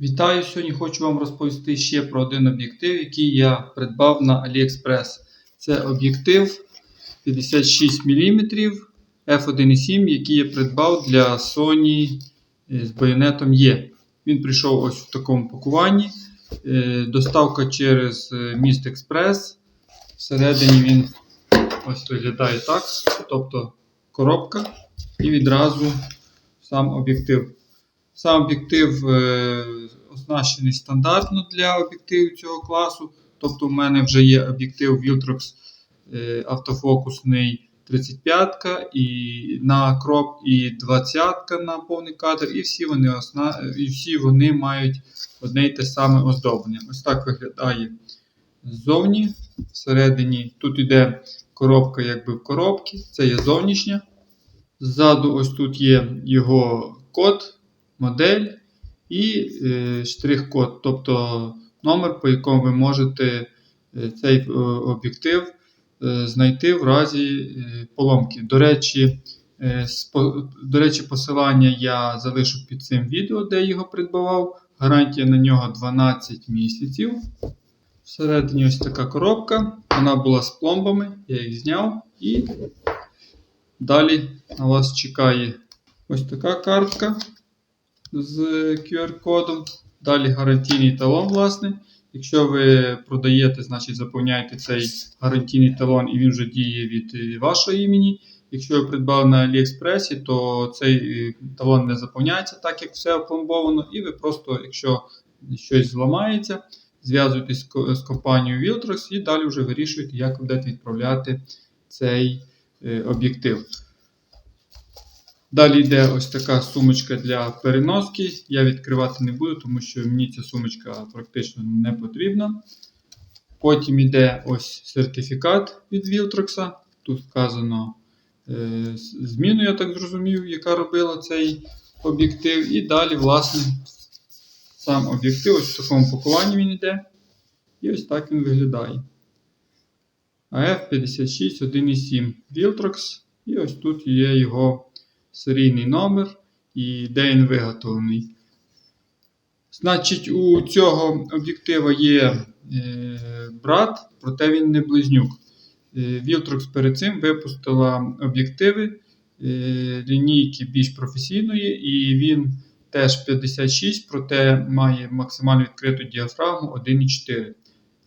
Вітаю! Сьогодні хочу вам розповісти ще про один об'єктив, який я придбав на AliExpress. Це об'єктив 56 мм f1.7, який я придбав для Sony е, з байонетом Є. Він прийшов ось в такому пакуванні. Е, Доставка через е, міст Експрес. Всередині він ось виглядає так. Тобто коробка і відразу сам об'єктив. Сам об'єктив е, оснащений стандартно для об'єктивів цього класу. Тобто, у мене вже є об'єктив Viltrox е, автофокусний 35 і на кроп, і 20-ка на повний кадр, і всі вони осна... і всі вони мають одне й те саме оздоблення. Ось так виглядає ззовні. Всередині тут йде коробка якби в коробці, це є зовнішня. Ззаду ось тут є його код модель і е, штрих-код, тобто номер, по якому ви можете е, цей е, об'єктив знайти в разі поломки. До речі, до речі, посилання я залишу під цим відео, де його придбавав. Гарантія на нього 12 місяців. Всередині ось така коробка. Вона була з пломбами, я їх зняв. І далі на вас чекає ось така картка з QR-кодом. Далі гарантійний талон, власне. Якщо ви продаєте, значить заповняєте цей гарантійний талон і він вже діє від е, вашого імені. Якщо ви придбали на Аліекспресі, то цей е, талон не заповняється, так як все опломбовано, і ви просто, якщо щось зламається, зв'язуєтесь з компанією Viltrox і далі вже вирішуєте, як будете відправляти цей е, об'єктив. Далі йде ось така сумочка для переноски. Я відкривати не буду, тому що мені ця сумочка практично не потрібна. Потім йде ось сертифікат від Viltrox. Тут вказано е, зміну, я так зрозумів, яка робила цей об'єктив. І далі, власне, сам об'єктив ось в такому пакуванні він йде. І ось так він виглядає. AF56 1.7 Viltrox. І ось тут є його серійний номер і де він виготовлений. Значить, у цього об'єктива є е, брат, проте він не близнюк. Е, Viltrox перед цим випустила об'єктиви е, лінійки більш професійної, і він теж 56, проте має максимально відкриту діафрагму 1,4.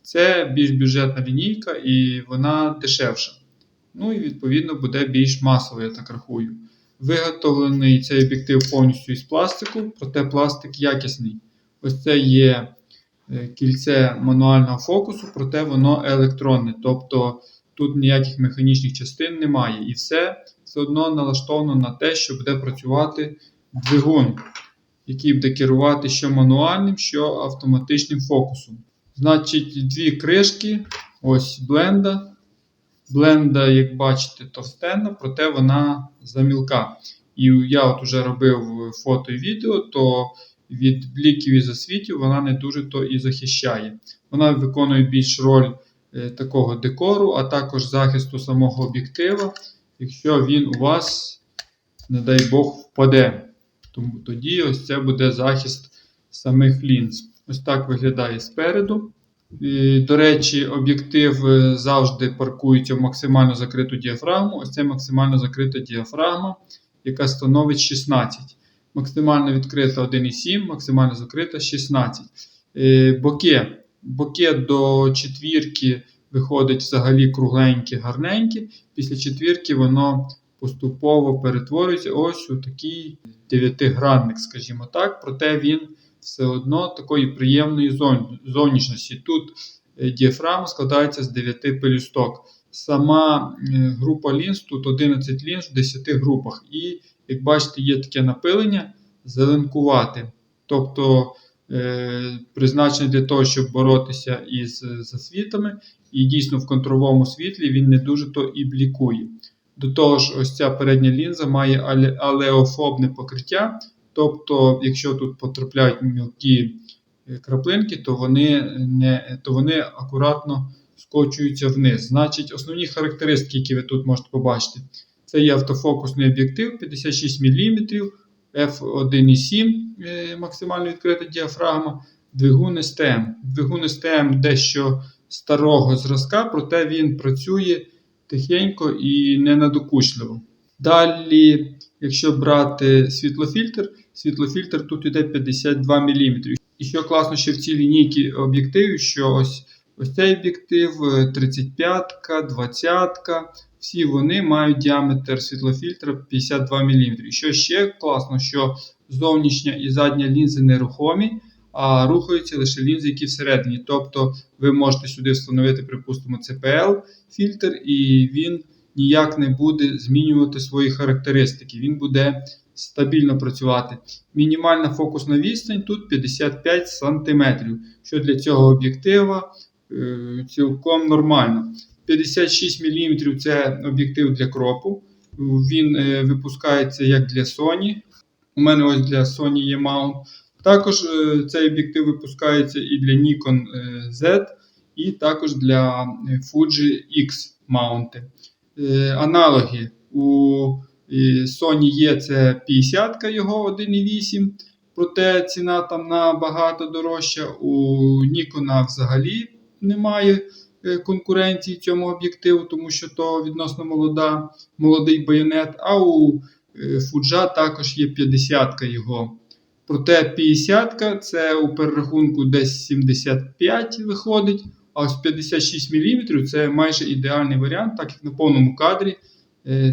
Це більш бюджетна лінійка і вона дешевша. Ну і відповідно буде більш масовий, я так рахую. Виготовлений цей об'єктив повністю із пластику, проте пластик якісний. Ось це є е, кільце мануального фокусу, проте воно електронне. Тобто тут ніяких механічних частин немає. І все все одно налаштовано на те, що буде працювати двигун, який буде керувати що мануальним, що автоматичним фокусом. Значить, дві кришки, ось бленда. Бленда, як бачите, товстенна, проте вона замілка. І я от уже робив фото і відео, то від бліків і засвітів вона не дуже то і захищає. Вона виконує більш роль е, такого декору, а також захисту самого об'єктива, якщо він у вас, не дай Бог, впаде. Тому тоді ось це буде захист самих лінз. Ось так виглядає спереду. До речі, об'єктив завжди паркується в максимально закриту діафрагму. Ось це максимально закрита діафрагма, яка становить 16. Максимально відкрита 1,7, максимально закрита 16. Е, Боке. Боке до четвірки виходить взагалі кругленьке, гарненьке. Після четвірки воно поступово перетворюється ось у такий дев'ятигранник, скажімо так. Проте він все одно такої приємної зовні- зовнішності. Тут е, діафрагма складається з 9 пелюсток. Сама е, група лінз, тут 11 лінз в 10 групах. І, як бачите, є таке напилення зеленкувате. Тобто е, призначене для того, щоб боротися із засвітами. І дійсно в контровому світлі він не дуже то і блікує. До того ж, ось ця передня лінза має алеофобне покриття. Тобто, якщо тут потрапляють мілкі е, краплинки, то вони, не, то вони акуратно скочуються вниз. Значить, основні характеристики, які ви тут можете побачити, це є автофокусний об'єктив 56 мм f1.7 е, максимально відкрита діафрагма, двигун СТМ. Двигун СТМ дещо старого зразка, проте він працює тихенько і не надокучливо. Далі, якщо брати світлофільтр, світлофільтр тут йде 52 мм. І що класно ще в цій лінійці об'єктивів, що ось, ось цей об'єктив, 35-ка, 20-ка, всі вони мають діаметр світлофільтра 52 мм. І що ще класно, що зовнішня і задня лінзи нерухомі, а рухаються лише лінзи, які всередині. Тобто ви можете сюди встановити, припустимо, CPL фільтр, і він ніяк не буде змінювати свої характеристики. Він буде стабільно працювати. Мінімальна фокусна відстань тут 55 см, що для цього об'єктива е, цілком нормально. 56 мм це об'єктив для кропу. Він е, випускається як для Sony. У мене ось для Sony є маунт. Також е, цей об'єктив випускається і для Nikon Z, і також для Fuji X маунти. Аналоги у Sony є це 50 його 1,8, проте ціна там набагато дорожча. У Nikon взагалі немає е, конкуренції цьому об'єктиву, тому що то відносно молода, молодий байонет. А у е, Fuji також є 50 його. Проте 50 це у перерахунку десь 75 виходить. А ось 56 мм це майже ідеальний варіант, так як на повному кадрі е,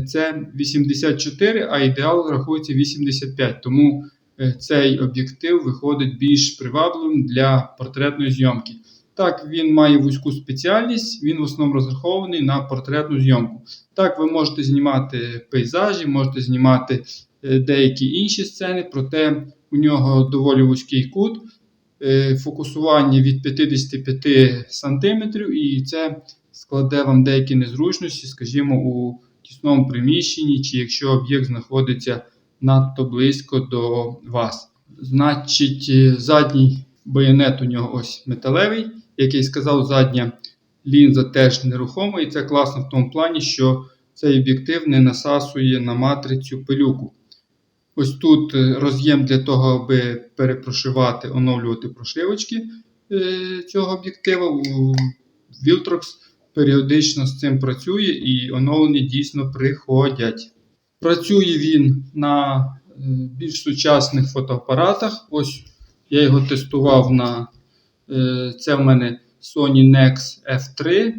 це 84, а ідеал рахується 85. Тому е, цей об'єктив виходить більш привабливим для портретної зйомки. Так, він має вузьку спеціальність, він в основному розрахований на портретну зйомку. Так, ви можете знімати пейзажі, можете знімати е, деякі інші сцени, проте у нього доволі вузький кут. Е, фокусування від 55 см, і це складе вам деякі незручності, скажімо, у тісному приміщенні, чи якщо об'єкт знаходиться надто близько до вас. Значить, е, задній байонет у нього ось металевий, як я й сказав, задня лінза теж нерухома, і це класно в тому плані, що цей об'єктив не насасує на матрицю пилюку. Ось тут е, роз'єм для того, аби перепрошивати, оновлювати прошивочки е, цього об'єктива. Viltrox періодично з цим працює і оновлення дійсно приходять. Працює він на е, більш сучасних фотоапаратах. Ось я його тестував на це в мене Sony Nex F3.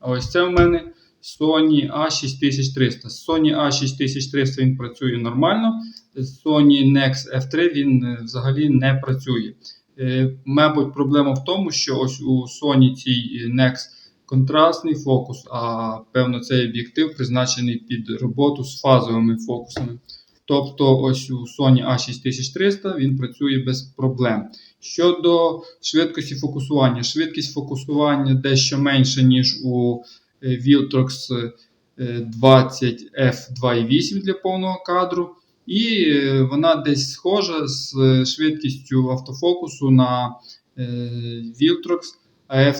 А ось це в мене Sony A6300. З Sony A6300 він працює нормально. З Sony Nex F3 він е, взагалі не працює. Е, Мабуть, проблема в тому, що ось у Sony цій Nex контрастний фокус, а певно, цей об'єктив призначений під роботу з фазовими фокусами. Тобто, ось у Sony A6300 він працює без проблем. Щодо швидкості фокусування, швидкість фокусування дещо менша, ніж у е, Viltrox 20 F2.8 для повного кадру. І е, вона десь схожа з швидкістю автофокусу на е, Viltrox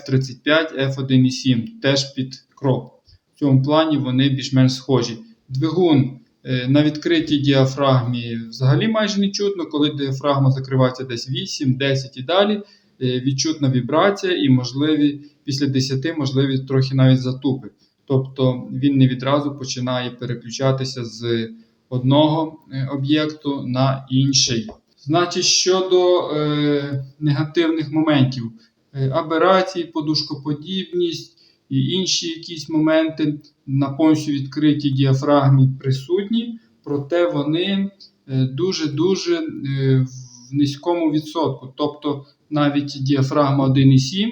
AF35 F1.7, теж під кроп. В цьому плані вони більш-менш схожі. Двигун е, на відкритій діафрагмі взагалі майже не чутно, коли діафрагма закривається десь 8, 10 і далі. Відчутна вібрація і можливі після 10 можливі трохи навіть затупи. Тобто він не відразу починає переключатися з одного е, об'єкту на інший. Значить, щодо е, негативних моментів, е, аберації, подушкоподібність і інші якісь моменти на повністю відкритій діафрагмі присутні, проте вони дуже-дуже е, в низькому відсотку. Тобто навіть діафрагма 1,7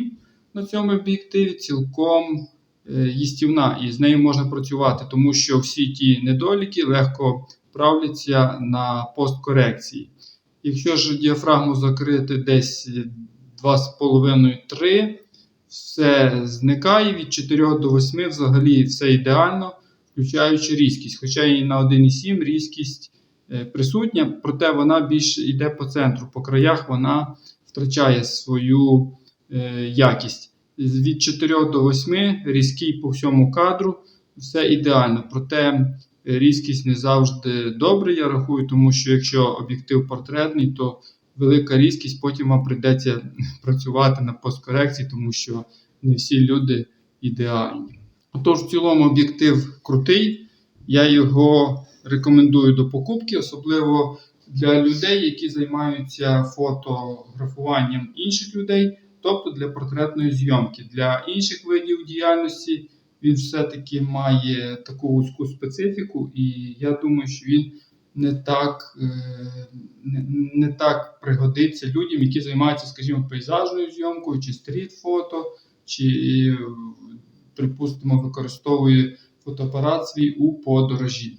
на цьому об'єктиві цілком Е, їстівна, і з нею можна працювати, тому що всі ті недоліки легко правляться на посткорекції. Якщо ж діафрагму закрити десь 2,5-3, все зникає від 4 до 8 взагалі все ідеально, включаючи різкість. Хоча і на 1,7 різкість е, присутня, проте вона більше йде по центру. По краях вона втрачає свою е, якість від 4 до 8 різкий по всьому кадру, все ідеально. Проте різкість не завжди добре, я рахую, тому що якщо об'єктив портретний, то велика різкість, потім вам прийдеться працювати на посткорекції, тому що не всі люди ідеальні. Отож, в цілому об'єктив крутий, я його рекомендую до покупки, особливо для людей, які займаються фотографуванням інших людей, тобто для портретної зйомки. Для інших видів діяльності він все-таки має таку вузьку специфіку, і я думаю, що він не так, е, не, не так пригодиться людям, які займаються, скажімо, пейзажною зйомкою, чи стріт-фото, чи, припустимо, використовує фотоапарат свій у подорожі.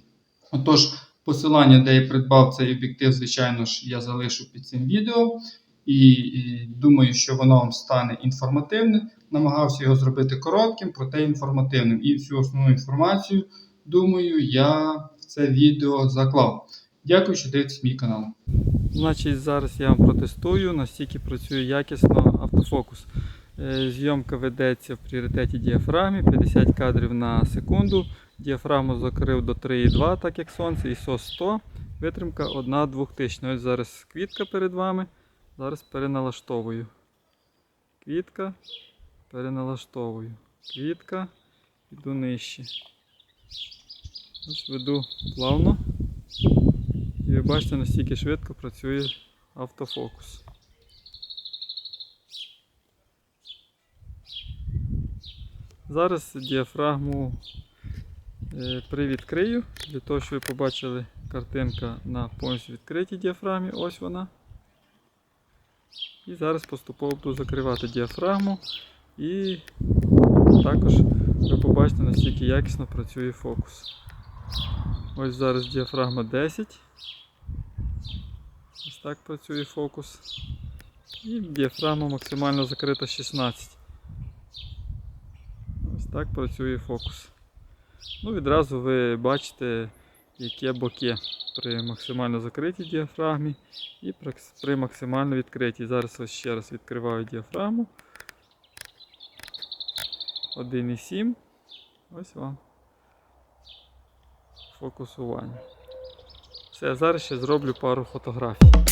Отож, посилання, де я придбав цей об'єктив, звичайно ж, я залишу під цим відео. І, і думаю, що воно вам стане інформативним. Намагався його зробити коротким, проте інформативним. І всю основну інформацію, думаю, я це відео заклав. Дякую, що дивитесь мій канал. Значить, зараз я вам протестую, настільки працює якісно автофокус. Е, Зйомка ведеться в пріоритеті діафрагмі 50 кадрів на секунду. Діафрагму закрив до 3,2, так як сонце, ISO 100. Витримка 1 2000. Ось зараз квітка перед вами. Зараз переналаштовую. Квітка, переналаштовую. Квітка, іду нижче. Ось веду плавно. І ви бачите, настільки швидко працює автофокус. Зараз діафрагму е, привідкрию, для того, щоб ви побачили картинка на повністю відкритій діафрагмі. Ось вона. І зараз поступово буду закривати діафрагму. І також ви побачите, наскільки якісно працює фокус. Ось зараз діафрагма 10. Ось так працює фокус. І діафрагма максимально закрита 16. Ось так працює фокус. Ну, відразу ви бачите, яке боки при максимально закритій діафрагмі і при максимально відкритій. Зараз ось ще раз відкриваю діафрагму. 1,7. Ось вам фокусування. Все, зараз ще зроблю пару фотографій.